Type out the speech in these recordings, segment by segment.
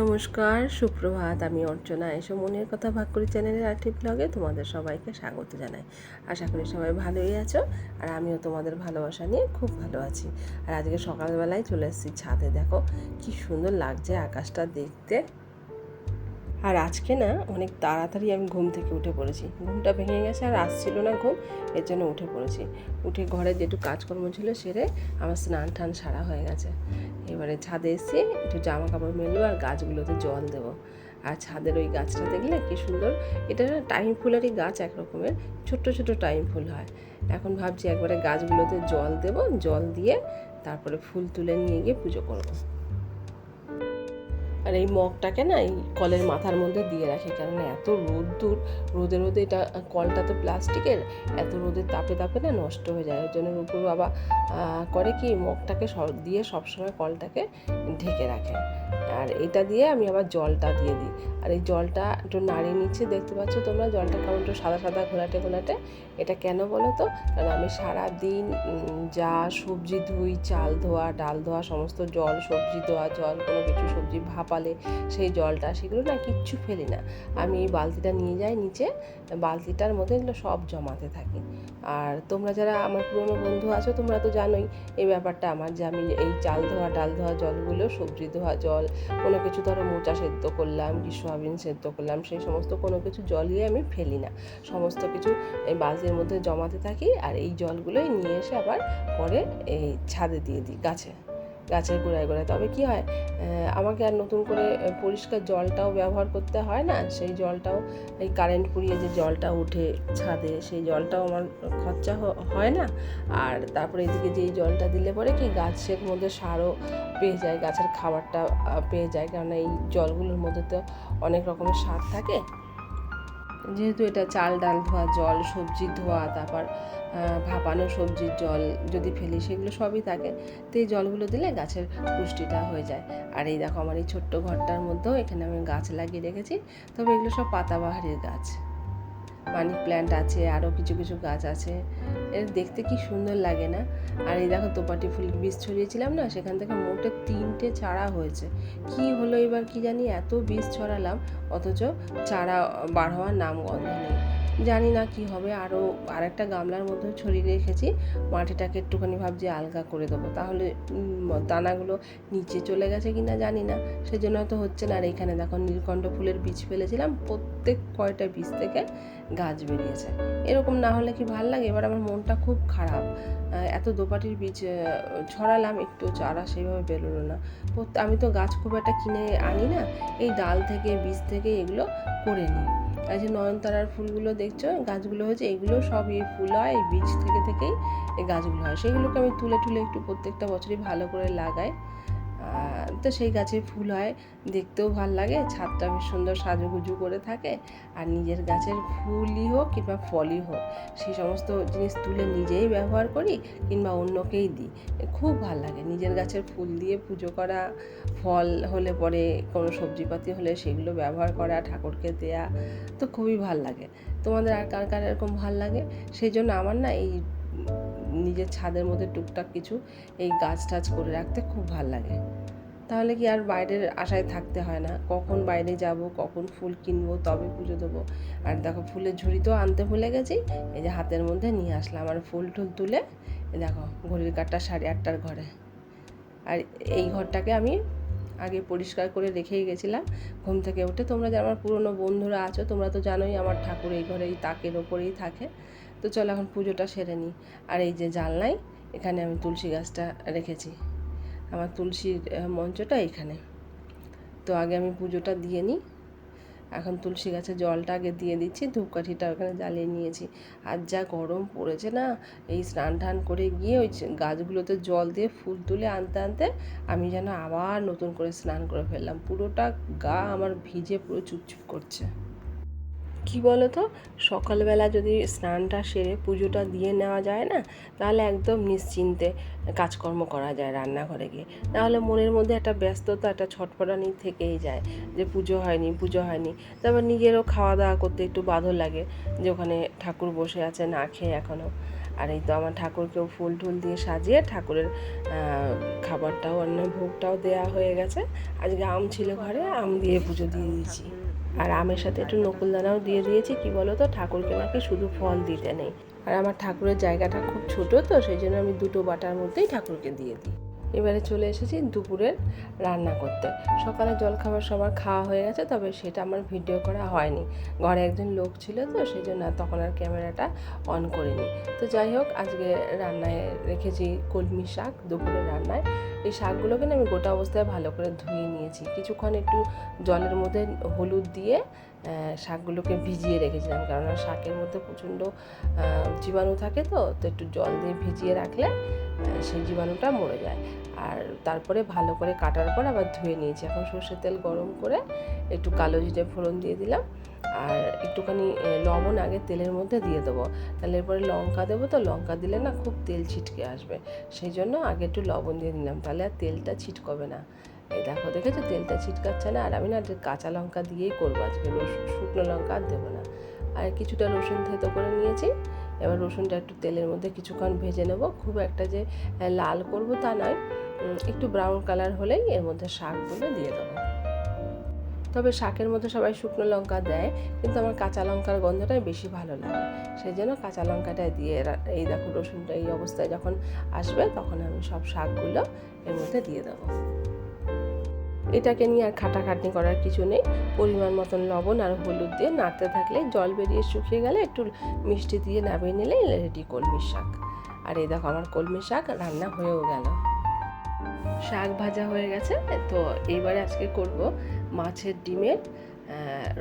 নমস্কার, সুপ্রভাত। আমি অর্চনা। এসব মনের কথা ভাগ করি চ্যানেলের আরেকটি ব্লগে তোমাদের সবাইকে স্বাগত জানাই। আশা করি সবাই ভালোই আছো আর আমিও তোমাদের ভালোবাসা নিয়ে খুব ভালো আছি। আর আজকে সকালবেলায় চলে এসেছি ছাদে। দেখো কি সুন্দর লাগছে আকাশটা দেখতে। আর আজকে না অনেক তাড়াতাড়ি আমি ঘুম থেকে উঠে পড়েছি। ঘুমটা ভেঙে গেছে আর আসছিল না ঘুম, এর জন্য উঠে পড়েছি। উঠে ঘরে যেটু কাজকর্ম ছিল সেরে আমার স্নান টান সারা হয়ে গেছে। এবারে ছাদে এসে একটু জামা কাপড় মেলবো আর গাছগুলোতে জল দেবো। আর ছাদের ওই গাছটা দেখলে কি সুন্দর, এটা না টাইম ফুলেরই গাছ এক রকমের ছোট্ট ছোট টাইম ফুল হয়। এখন ভাবছি একবারে গাছগুলোতে জল দেবো, জল দিয়ে তারপরে ফুল তুলে নিয়ে গিয়ে পুজো করব। আর এই মগটাকে না এই কলের মাথার মধ্যে দিয়ে রাখি কারণ এত রোদ দূর, রোদে রোদে এটা, কলটা তো প্লাস্টিকের, এত রোদের তাপে তাপে না নষ্ট হয়ে যায়। ওই জন্য রূপুর বাবা করে কি মগটাকে সব, দিয়ে সবসময় কলটাকে ঢেকে রাখে। আর এটা দিয়ে আমি আবার জলটা দিয়ে দিই। আর এই জলটা একটু নাড়িয়ে নিচ্ছে, দেখতে পাচ্ছ তোমরা জলটা কেমন একটু সাদা সাদা ঘোলাটে ঘোলাটে। এটা কেন বলো তো? কারণ আমি সারা দিন যা সবজি ধুই, চাল ধোয়া, ডাল ধোয়া, সমস্ত জল, সবজি ধোয়া, জল, কোনো কিছু, সবজি ভাপালে সেই জলটা, সেগুলো না কিচ্ছু ফেলি না। আমি এই বালতিটা নিয়ে যাই নিচে, বালতিটার মধ্যে এগুলো সব জমাতে থাকি। আর তোমরা যারা আমার পুরনো বন্ধু আছো, তোমরা তো জানোই এই ব্যাপারটা আমার যে আমি এই চাল ধোয়া, ডাল ধোয়া জলগুলো, সবজি ধোয়া জল, কোনো কিছু ধরো মোচা সেদ্ধ করলাম কি সোয়াবিন সেদ্ধ করলাম, সেই সমস্ত কোনো কিছু জলই আমি ফেলি না। সমস্ত কিছু এই বালতির মধ্যে জমাতে থাকি আর এই জলগুলোই নিয়ে এসে আবার পরে এই ছাদে দিয়ে দিই, গাছে। গাছের গোড়ায় গোড়ায়। তবে কি হয় আমাকে আর নতুন করে পরিষ্কার জলটাও ব্যবহার করতে হয় না, সেই জলটাও, এই কারেন্ট পুড়িয়ে যে জলটা উঠে ছাদে, সেই জলটাও আমার খরচা হয় না। আর তারপরে এদিকে যেই জলটা দিলে পরে কি গাছের মধ্যে সারও পেয়ে যায়, গাছের খাবারটা পেয়ে যায়। কারণ এই জলগুলোর মধ্যে তো অনেক রকমের সার থাকে। যেহেতু এটা চাল, ডাল ধোয়া, জল, সবজি ধোয়া, তারপর ভাপানো সবজির জল যদি ফেলি, সেগুলো সবই থাকে। তো এই জলগুলো দিলে গাছের পুষ্টিটা হয়ে যায়। আর এই দেখো আমার এই ছোট্ট ঘরটার মধ্যেও এখানে আমি গাছ লাগিয়ে রেখেছি। তবে এগুলো সব পাতাবাহারের গাছ। মানি প্ল্যান্ট আছে, আরও কিছু কিছু গাছ আছে। এর দেখতে কি সুন্দর লাগে না? আর এই দেখো তোপাটি ফুল বীজ ছড়িয়েছিলাম না, সেখান থেকে মোটে তিনটে চারা হয়েছে। কি হলো এবার কি জানি? এত বীজ ছড়ালাম, অথচ চারা বার হওয়ার নাম গন্ধ নেই। জানি না কি হবে আরও আরেকটা গামলার মধ্যে ছড়িয়ে রেখেছি, মাটিটাকে একটুখানি ভাবছি আলগা করে দেবো। তাহলে দানাগুলো নিচে চলে গেছে কি না জানি না, সেজন্য তো হচ্ছে না। আর এইখানে দেখো নীলকণ্ঠ ফুলের বীজ ফেলেছিলাম, প্রত্যেক কয়টা বীজ থেকে গাছ বেরিয়েছে। এরকম না হলে কি ভালো লাগে? এবার আমার মনটা খুব খারাপ। এত দোপাটির বীজ ছড়ালাম, একটু চারা সেইভাবে বেরোলো না। আমি তো গাছ খুব একটা কিনে আনি না, এই ডাল থেকে, বীজ থেকে এগুলো করে নিই। এই যে নয়নতারার ফুলগুলো দেখছ, গাছগুলো হয়েছে, এগুলো সব এই ফুল হয়, এই বীজ থেকে থেকেই এই গাছগুলো হয়। সেগুলোকে আমি তুলে তুলে একটু প্রত্যেকটা বছরই ভালো করে লাগাই। তো সেই গাছে ফুল হয়, দেখতেও ভালো লাগে, ছাদটা বেশ সুন্দর সাজুগুজু করে থাকে, আর নিজের গাছের ফুলই হোক কিংবা ফলই হোক, সেই সমস্ত জিনিস তুলে নিজেই ব্যবহার করি কিংবা অন্যকেই দিই। খুব ভালো লাগে, নিজের গাছের ফুল দিয়ে পুজো করা, ফল হলে পরে কোনো সবজিপাতি হলে সেগুলো ব্যবহার করা, ঠাকুরকে দেয়া, তো খুবই ভালো লাগে। তোমাদের আর কার কার এরকম ভালো লাগে? সেই জন্য আমার না এই নিজের ছাদের মধ্যে টুকটাক কিছু এই গাছ টাছ করে রাখতে খুব ভালো লাগে। তাহলে কি আর বাইরের আশায় থাকতে হয় না? কখন বাইরে যাব, কখন ফুল কিনবো, তবে পুজো দেবো। আর দেখো ফুলের ঝুড়ি তো আনতে ভুলে গেছি, এই যে হাতের মধ্যে নিয়ে আসলাম। আর ফুল টুল তুলে দেখো ঘড়ির কাঠটা সাড়ে আটটার ঘরে। আর এই ঘরটাকে আমি আগে পরিষ্কার করে রেখেই গেছিলাম। ঘুম থেকে উঠে তোমরা যে আমার পুরনো বন্ধুরা আছো, তোমরা তো জানোই আমার ঠাকুর এই ঘরে এই তাকের ওপরেই থাকে। তো চলো এখন পুজোটা সেরে নিই। আর এই যে জানলাই এখানে আমি তুলসী গাছটা রেখেছি। আমার তুলসীর মঞ্চটা এখানে। তো আগে আমি পুজোটা দিয়ে নিই। এখন তুলসী গাছে জলটা আগে দিয়ে দিচ্ছি, ধূপকাঠিটা ওখানে জ্বালিয়ে নিয়েছি। আর যা গরম পড়েছে না, এই স্নান টান করে গিয়ে ওই গাছগুলোতে জল দিয়ে ফুল তুলে আনতে আনতে আমি যেন আবার নতুন করে স্নান করে ফেললাম। পুরোটা গা আমার ভিজে পুরো চুপচুপ করছে। কি বলো তো সকালবেলা যদি স্নানটা সেরে পুজোটা দিয়ে নেওয়া যায় না, তাহলে একদম নিশ্চিন্তে কাজকর্ম করা যায় রান্নাঘরে গিয়ে। তাহলে মনের মধ্যে একটা ব্যস্ততা, একটা ছটপটানি থেকেই যায় যে পুজো হয়নি পুজো হয়নি। তারপর নিজেরও খাওয়া দাওয়া করতে একটু বাধর লাগে যে ওখানে ঠাকুর বসে আছে না খেয়ে এখনও আর এই তো আমার ঠাকুরকেও ফুল টুল দিয়ে সাজিয়ে ঠাকুরের খাবারটাও অন্য ভোগটাও দেয়া হয়ে গেছে। আজকে আম ছিল ঘরে, আম দিয়ে পুজো দিয়ে দিয়েছি। আর আমের সাথে একটু নকুলদানাও দিয়ে দিয়েছি, কি বলো তো ঠাকুরকে নাকি শুধু ফল দিতে নেই। আর আমার ঠাকুরের জায়গাটা খুব ছোট তো, সেই জন্য আমি দুটো বাটার মধ্যেই ঠাকুরকে দিয়ে দিই। এবারে চলে এসেছি দুপুরের রান্না করতে। সকালে জলখাবার সবার খাওয়া হয়ে গেছে, তবে সেটা আমার ভিডিও করা হয়নি। ঘরে একজন লোক ছিল তো সেই জন্য তখন আর ক্যামেরাটা অন করিনি। তো যাই হোক, আজকে রান্নায় রেখেছি কলমি শাক দুপুরের রান্নায়। এই শাকগুলোকে আমি গোটা অবস্থায় ভালো করে ধুয়ে নিয়েছি। কিছুক্ষণ একটু জলের মধ্যে হলুদ দিয়ে শাকগুলোকে ভিজিয়ে রেখেছিলাম। কারণ শাকের মধ্যে প্রচণ্ড জীবাণু থাকে তো তো একটু জল দিয়ে ভিজিয়ে রাখলে সেই জীবাণুটা মরে যায়। আর তারপরে ভালো করে কাটার পর আবার ধুয়ে নিয়েছি। এখন সর্ষের তেল গরম করে একটু কালো জিরে ফোড়ন দিয়ে দিলাম। আর একটুখানি লবণ আগে তেলের মধ্যে দিয়ে দেবো। তাহলে এরপরে লঙ্কা দেবো তো, লঙ্কা দিলে না খুব তেল ছিটকে আসবে। সেই জন্য আগে একটু লবণ দিয়ে দিলাম। তাহলে আর তেলটা ছিটকবে না। এই দেখো, দেখেছ? তেলটা ছিটকাচ্ছে না। আর আমি না কাঁচা লঙ্কা দিয়েই করব আজকে। শুকনো লঙ্কা আর দেবো না। আর কিছুটা রসুন থেতো করে নিয়েছি। এবার রসুনটা একটু তেলের মধ্যে কিছুক্ষণ ভেজে নেব। খুব একটা যে লাল করব তা নয়। একটু ব্রাউন কালার হলেই এর মধ্যে শাকগুলো দিয়ে দেবো। তবে শাকের মধ্যে সবাই শুকনো লঙ্কা দেয়, কিন্তু আমার কাঁচা লঙ্কার গন্ধটাই বেশি ভালো লাগে। সেই জন্য কাঁচা লঙ্কাটা দিয়ে এই দেখো রসুনটা এই অবস্থায় যখন আসবে, তখন আমি সব শাকগুলো এর মধ্যে দিয়ে দেবো। এটাকে নিয়ে আর খাটাখাটনি করার কিছু নেই। পরিমাণ মতন লবণ আর হলুদ দিয়ে নাড়তে থাকলে জল বেরিয়ে শুকিয়ে গেলে একটু মিষ্টি দিয়ে নামিয়ে নিলে রেডি কলমির শাক। আর এই দেখো আমার কলমি শাক রান্না হয়েও গেল। শাক ভাজা হয়ে গেছে। তো এইবারে আজকে করব মাছের ডিমের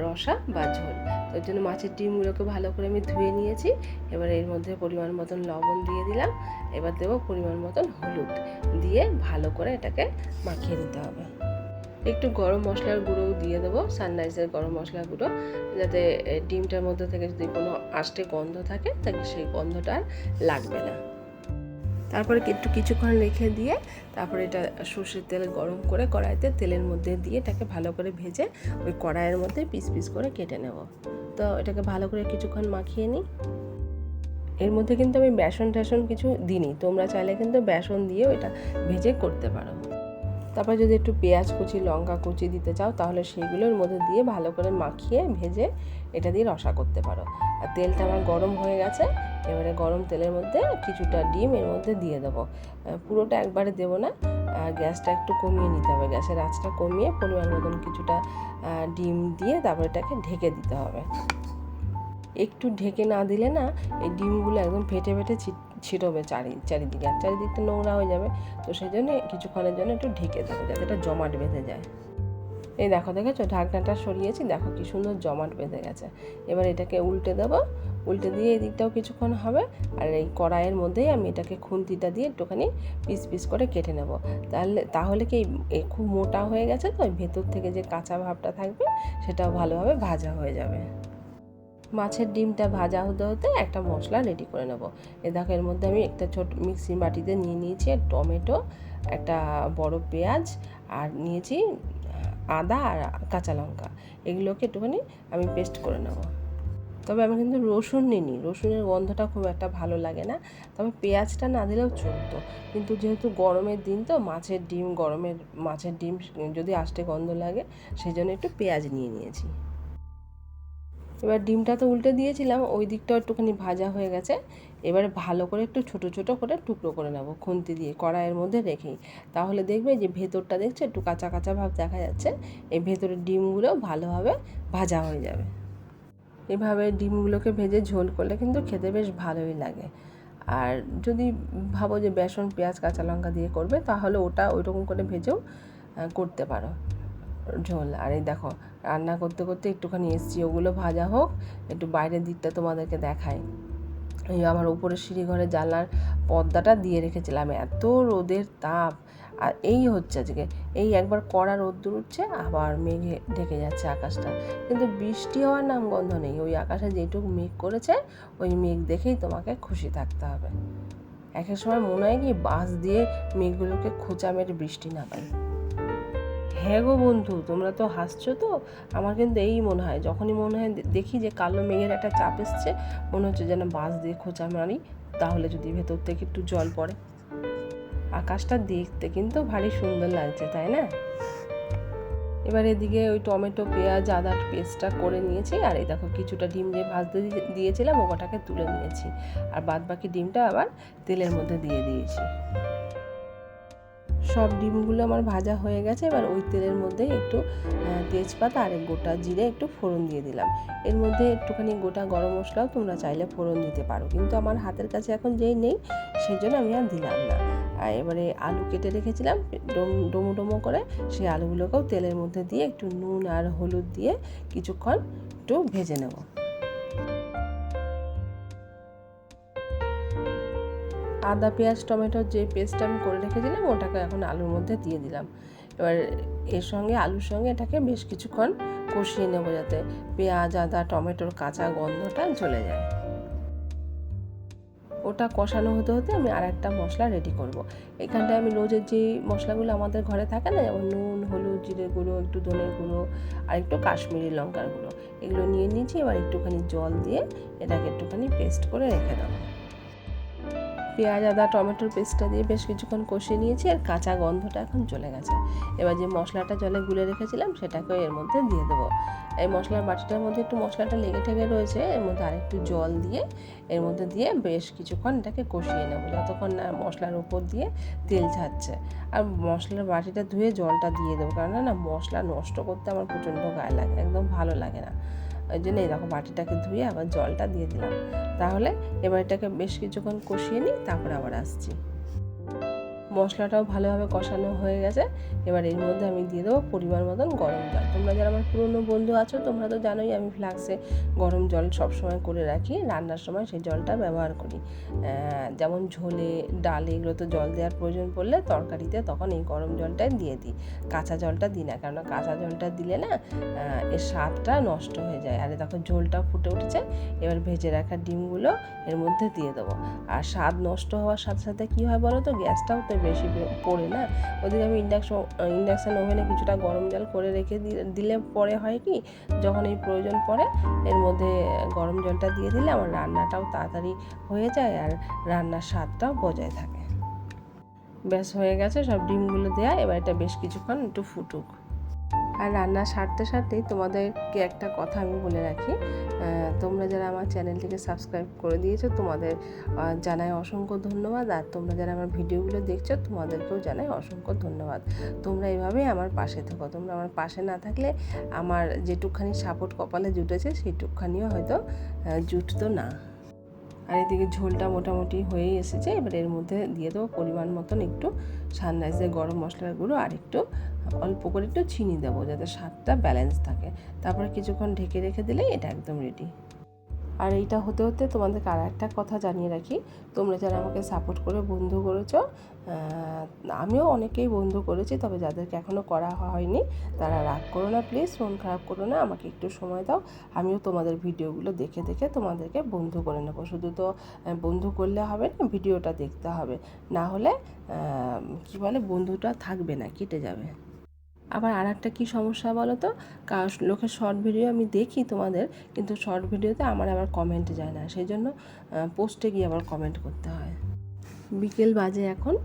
রসা বা ঝোল। তো জন্য মাছের ডিমগুলোকে ভালো করে আমি ধুয়ে নিয়েছি। এবার এর মধ্যে পরিমাণ মতন লবণ দিয়ে দিলাম। এবার দেবো পরিমাণ মতন হলুদ দিয়ে ভালো করে এটাকে মাখিয়ে নিতে হবে। একটু গরম মশলার গুঁড়োও দিয়ে দেবো সানরাইজের গরম মশলার গুঁড়ো, যাতে ডিমটার মধ্যে থেকে যদি কোনো আষ্টে গন্ধ থাকে, তাহলে সেই গন্ধটা আর লাগবে না। তারপরে একটু কিছুক্ষণ রেখে দিয়ে, তারপরে এটা সর্ষের তেল গরম করে কড়াইতে তেলের মধ্যে দিয়ে এটাকে ভালো করে ভেজে ওই কড়াইয়ের মধ্যে পিস পিস করে কেটে নেব। তো এটাকে ভালো করে কিছুক্ষণ মাখিয়ে নিই। এর মধ্যে কিন্তু আমি বেসন টেসন কিছু দিইনি, তোমরা চাইলে কিন্তু বেসন দিয়েও এটা ভেজে করতে পারো। তারপর যদি একটু পেঁয়াজ কুচি, লঙ্কা কুচি দিতে চাও, তাহলে সেইগুলোর মধ্যে দিয়ে ভালো করে মাখিয়ে ভেজে এটা দিয়ে রসা করতে পারো। আর তেলটা আমার গরম হয়ে গেছে, এবারে গরম তেলের মধ্যে কিছুটা ডিম এর মধ্যে দিয়ে দেবো। পুরোটা একবারে দেবো না গ্যাসটা একটু কমিয়ে নিতে হবে। গ্যাসের আঁচটা কমিয়ে পরিমাণ মতন কিছুটা ডিম দিয়ে তারপর এটাকে ঢেকে দিতে হবে। একটু ঢেকে না দিলে না এই ডিমগুলো একদম ফেটে ফেটে ছিট- ছিটবে চারি চারিদিকে। আর চারিদিকটা নোংরা হয়ে যাবে, তো সেই জন্য কিছুক্ষণের জন্য একটু ঢেকে দেবো যাতে এটা জমাট বেঁধে যায়। এই দেখো, দেখেছ? ঢাকনাটা সরিয়েছি, দেখো কি সুন্দর জমাট বেঁধে গেছে। এবার এটাকে উল্টে দেবো। উল্টে দিয়ে এই দিকটাও কিছুক্ষণ হবে, আর এই কড়াইয়ের মধ্যেই আমি এটাকে খুন্তিটা দিয়ে একটুখানি পিস পিস করে কেটে নেব। তাহলে তাহলে কি খুব মোটা হয়ে গেছে, তো ভেতর থেকে যে কাঁচা ভাবটা থাকবে, সেটাও ভালোভাবে ভাজা হয়ে যাবে। মাছের ডিমটা ভাজা হতে হতে একটা মশলা রেডি করে নেব। এ দেখো, এর মধ্যে আমি একটা ছোট মিক্সির বাটিতে নিয়ে নিয়েছি টমেটো, একটা বড় পেঁয়াজ, আর নিয়েছি আদা আর কাঁচা লঙ্কা। এগুলোকে একটুখানি আমি পেস্ট করে নেব। তবে আমি কিন্তু রসুন নিইনি। রসুনের গন্ধটা খুব একটা ভালো লাগে না। তবে পেঁয়াজটা না দিলেও চলতো। কিন্তু যেহেতু গরমের দিন, তো মাছের ডিম, গরমের মাছের ডিম যদি আষ্টে গন্ধ লাগে সেই জন্য একটু পেঁয়াজ নিয়ে নিয়েছি। এবার ডিমটা তো উল্টে দিয়েছিলাম, ওই দিকটাও একটুখানি ভাজা হয়ে গেছে। এবারে ভালো করে একটু ছোট ছোট করে টুকরো করে নেব, খুন্তি দিয়ে, কড়াইয়ের মধ্যে রেখেই। তাহলে দেখবে যে ভেতরটা দেখছে একটু কাঁচা কাঁচা ভাব দেখা যাচ্ছে, এই ভেতরের ডিমগুলো ভালোভাবে ভাজা হয়ে যাবে। এভাবে ডিমগুলোকে ভেজে ঝোল করলে কিন্তু খেতে বেশ ভালোই লাগে। আর যদি ভাবো যে বেসন, পেঁয়াজ, কাঁচা লঙ্কা দিয়ে করবে, তাহলে ওটা ওই রকম করে ভেজেও করতে পারো ঝোল। আর এই দেখো রান্না করতে করতে একটুখানি এসছি। ওগুলো ভাজা হোক, একটু বাইরের দিকটা তোমাদেরকে দেখাই। এই আমার উপরে সিঁড়ি ঘরে জানলার পর্দাটা দিয়ে রেখেছিলাম, এত রোদের তাপ। আর এই হচ্ছে আজকে, এই একবার কড়া রোদ্দুর উঠছে, আবার মেঘে ঢেকে যাচ্ছে আকাশটা। কিন্তু বৃষ্টি হওয়ার নাম গন্ধ নেই, ওই আকাশে যেটুকু মেঘ করেছে, ওই মেঘ দেখেই তোমাকে খুশি থাকতে হবে। এক এক সময় মনে হয় কি বাঁশ দিয়ে মেঘগুলোকে খোঁচা মেরে বৃষ্টি না পাই হ্যাঁ গো বন্ধু, তোমরা তো হাসছো তো? আমার কিন্তু এই মনে হয়, যখনই মনে হয় দেখি যে কালো মেঘের একটা চাপ এসছে, মনে হচ্ছে যেন বাঁশ দিয়ে খোঁচা মারি, তাহলে যদি ভেতর থেকে একটু জল পড়ে। আকাশটা দেখতে কিন্তু ভারী সুন্দর লাগছে, তাই না? এবার এদিকে ওই টমেটো, পেঁয়াজ, আদার পেস্টটা করে নিয়েছি, আর এই দেখো কিছুটা ডিম যে ভাজতে দিয়ে- দিয়েছিলাম ওটাকে তুলে নিয়েছি। আর বাদ বাকি ডিমটা আবার তেলের মধ্যে দিয়ে দিয়েছি। সব ডিমগুলো আমার ভাজা হয়ে গেছে। এবার ওই তেলের মধ্যে একটু তেজপাতা আর এক গোটা জিরে একটু ফোড়ন দিয়ে দিলাম। এর মধ্যে একটুখানি গোটা গরম মশলাও তোমরা চাইলে ফোড়ন দিতে পারো। কিন্তু আমার হাতের কাছে এখন যেই নেই সেই জন্য আমি আর দিলাম না। আর এবারে আলু কেটে রেখেছিলাম, ডোম- ডোমো ডোমো করে। সেই আলুগুলোকেও তেলের মধ্যে দিয়ে একটু নুন আর হলুদ দিয়ে কিছুক্ষণ একটু ভেজে নেব। আদা, পেঁয়াজ, টমেটোর যে পেস্টটা আমি করে রেখেছিলাম, ওটাকে এখন আলুর মধ্যে দিয়ে দিলাম। এবার এর সঙ্গে, আলুর সঙ্গে এটাকে বেশ কিছুক্ষণ কষিয়ে নেব যাতে পেঁয়াজ, আদা, টমেটোর কাঁচা গন্ধটা চলে যায়। ওটা কষানো হতে হতে আমি আর একটা মশলা রেডি করব। এখানটায় আমি রোজের যে মশলাগুলো আমাদের ঘরে থাকে না, যেমন নুন, হলুদ, জিরে গুঁড়ো, একটু ধনে গুঁড়ো, আর একটু কাশ্মীরি লঙ্কার গুঁড়ো, এগুলো নিয়ে নিয়েছি, এবার একটুখানি জল দিয়ে এটাকে একটুখানি পেস্ট করে রেখে দেবো। পেঁয়াজ, আদা, টমেটোর পেস্টটা দিয়ে বেশ কিছুক্ষণ কষিয়ে নিয়েছি আর কাঁচা গন্ধটা এখন চলে গেছে। এবার যে মশলাটা জলে গুলে রেখেছিলাম সেটাকেও এর মধ্যে দিয়ে দেবো। এই মশলার বাটিটার মধ্যে একটু মশলাটা লেগে ঠেগে রয়েছে, এর মধ্যে আরেকটু জল দিয়ে এর মধ্যে দিয়ে বেশ কিছুক্ষণ এটাকে কষিয়ে নেব, যতক্ষণ না মশলার উপর দিয়ে তেল ছাড়ছে আর মশলার বাটিটা ধুয়ে জলটা দিয়ে দেবো কারণ না মশলা নষ্ট করতে আমার প্রচণ্ড গায়ে লাগে, একদম ভালো লাগে না। ওই জন্য এরকম বাটিটাকে ধুয়ে আবার জলটা দিয়ে দিলাম। তাহলে এবার এটাকে বেশ কিছুক্ষণ কষিয়ে নিই, তারপরে আবার আসছি। মশলাটাও ভালোভাবে কষানো হয়ে গেছে। এবার এর মধ্যে আমি দিয়ে দেবো পরিমাণ মতন গরম জল। তোমরা যারা আমার পুরনো বন্ধু আছো, তোমরা তো জানোই আমি ফ্লাক্সে গরম জল সবসময় করে রাখি। রান্নার সময় সেই জলটা ব্যবহার করি। যেমন ঝোলে, ডালে এগুলো তো জল দেওয়ার প্রয়োজন পড়লে তরকারিতে তখন এই গরম জলটাই দিয়ে দিই। কাঁচা জলটা দিই না কারণ কাঁচা জলটা দিলে না এর স্বাদটা নষ্ট হয়ে যায়। আর তখন ঝোলটা ফুটে উঠেছে, এবার ভেজে রাখা ডিমগুলো এর মধ্যে দিয়ে দেবো। আর স্বাদ নষ্ট হওয়ার সাথে সাথে কী হয় বলো তো, গ্যাসটাও তো বেশি পড়ে না। ওদিকে আমি ইন্ডাকশন ইন্ডাকশান ওভেনে কিছুটা গরম জল করে রেখে দিলে পরে হয় কি, যখন এই প্রয়োজন পড়ে, এর মধ্যে গরম জলটা দিয়ে দিলে আমার রান্নাটাও তাড়াতাড়ি হয়ে যায় আর রান্নার স্বাদটাও বজায় থাকে। ব্যাস হয়ে গেছে সব ডিমগুলো দেয়া, এবার এটা বেশ কিছুক্ষণ একটু ফুটুক। আর রান্না সারতে সারতেই তোমাদেরকে একটা কথা আমি বলে রাখি। তোমরা যারা আমার চ্যানেলটিকে সাবস্ক্রাইব করে দিয়েছ, তোমাদের জানাই অসংখ্য ধন্যবাদ। আর তোমরা যারা আমার ভিডিওগুলো দেখছ, তোমাদেরকেও জানাই অসংখ্য ধন্যবাদ। তোমরা এভাবেই আমার পাশে থেকো। তোমরা আমার পাশে না থাকলে আমার যেটুকখানি সাপোর্ট কপালে জুটেছে, সেইটুকখানিও হয়তো জুটতো না। আর এদিকে ঝোলটা মোটামুটি হয়েই এসেছে। এবার এর মধ্যে দিয়ে দেবো পরিমাণ মতন একটু সানরাইজের গরম মশলার গুঁড়ো আর একটু অল্প করে একটু চিনি দেবো যাতে স্বাদটা ব্যালেন্স থাকে। তারপরে কিছুক্ষণ ঢেকে রেখে দিলেই এটা একদম রেডি আর এইটা হতে হতে তোমাদেরকে আর একটা কথা জানিয়ে রাখি। তোমরা যারা আমাকে সাপোর্ট করে বন্ধু করেছ আমিও অনেকেই বন্ধু করেছি, তবে যাদেরকে এখনও করা হয়নি, তারা রাগ করো না প্লিজ মন খারাপ করো না, আমাকে একটু সময় দাও। আমিও তোমাদের ভিডিওগুলো দেখে দেখে তোমাদেরকে বন্ধু করে নেব। শুধু তো বন্ধু করলে হবে না, ভিডিওটা দেখতে হবে। না হলে কী বলে, বন্ধুটা থাকবে না, কেটে যাবে। আবার আর একটা কী সমস্যা বলো তো কার লোকের শর্ট ভিডিও আমি দেখি তোমাদের, কিন্তু শর্ট ভিডিওতে আমার আবার কমেন্ট যায় না। সেই জন্য পোস্টে গিয়ে আবার কমেন্ট করতে হয়। বিকেল বাজে এখন,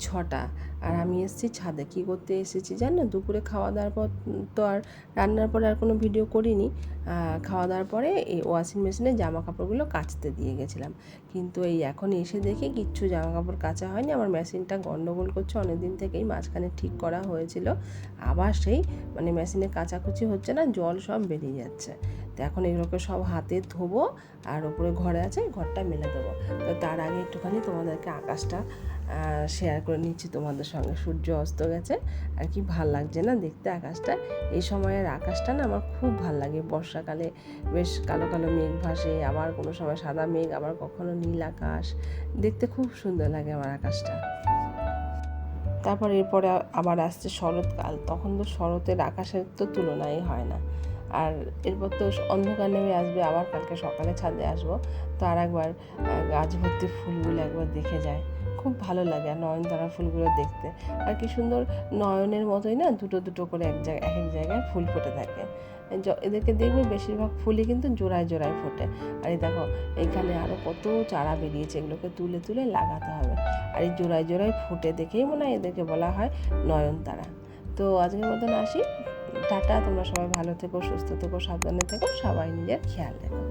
ছটা। আর আমি এসেছি ছাদে। কী করতে এসেছি জানো? দুপুরে খাওয়া দাওয়ার পর তো আর রান্নার পরে আর কোনো ভিডিও করিনি। খাওয়া দাওয়ার পরে এই ওয়াশিং মেশিনে জামা কাপড়গুলো কাচতে দিয়ে গেছিলাম। কিন্তু এই এখন এসে দেখি কিচ্ছু জামা কাপড় কাচা হয়নি। আমার মেশিনটা গন্ডগোল করছে। অনেক দিন থেকেই মাঝখানে ঠিক করা হয়েছিল। আবার সেই মানে মেশিনে কাচাকুচি হচ্ছে না জল সব বেরিয়ে যাচ্ছে। তো এখন এগুলোকে সব হাতে ধোবো আর ওপরে ঘরে আছে, ঘরটা মেলে দেবো। তো তার আগে একটুখানি তোমাদেরকে আকাশটা শেয়ার করে নিচ্ছি। তোমাদের সঙ্গে সূর্য অস্ত গেছে। আর কি ভালো লাগছে না দেখতে আকাশটা? এই সময়ের আকাশটা না আমার খুব ভালো লাগে। বর্ষাকালে বেশ কালো কালো মেঘ ভাসে, আবার কোনো সময় সাদা মেঘ, আবার কখনো নীল আকাশ। দেখতে খুব সুন্দর লাগে আমার আকাশটা। তারপর এরপরে আবার আসছে শরৎকাল। তখন তো শরতের আকাশের তো তুলনাই হয় না। আর এরপর তো অন্ধকার নেমে আসবে, আবার কালকে সকালে ছাদে আসব। তো আর একবার গাছ ভর্তি ফুলগুলো একবার দেখে যায়। খুব ভালো লাগে আর নয়নতারা ফুলগুলো দেখতে। আর কি সুন্দর নয়নের মতোই না, দুটো দুটো করে এক জায়গায় এক এক জায়গায় ফুল ফুটে থাকে। এদেরকে দেখবে বেশিরভাগ ফুলই কিন্তু জোড়ায় জোড়ায় ফোটে। আর এই দেখো এখানে আরও কত চারা বেরিয়েছে, এগুলোকে তুলে তুলে লাগাতে হবে। আর এই জোড়ায় জোড়ায় ফুটে দেখেই মনে হয় এদেরকে বলা হয় নয়নতারা। তো আজকের মতন আসি। টাটা তোমরা সবাই ভালো থেকো সুস্থ থেকো সাবধানে থেকো সবাই নিজের খেয়াল রেখো।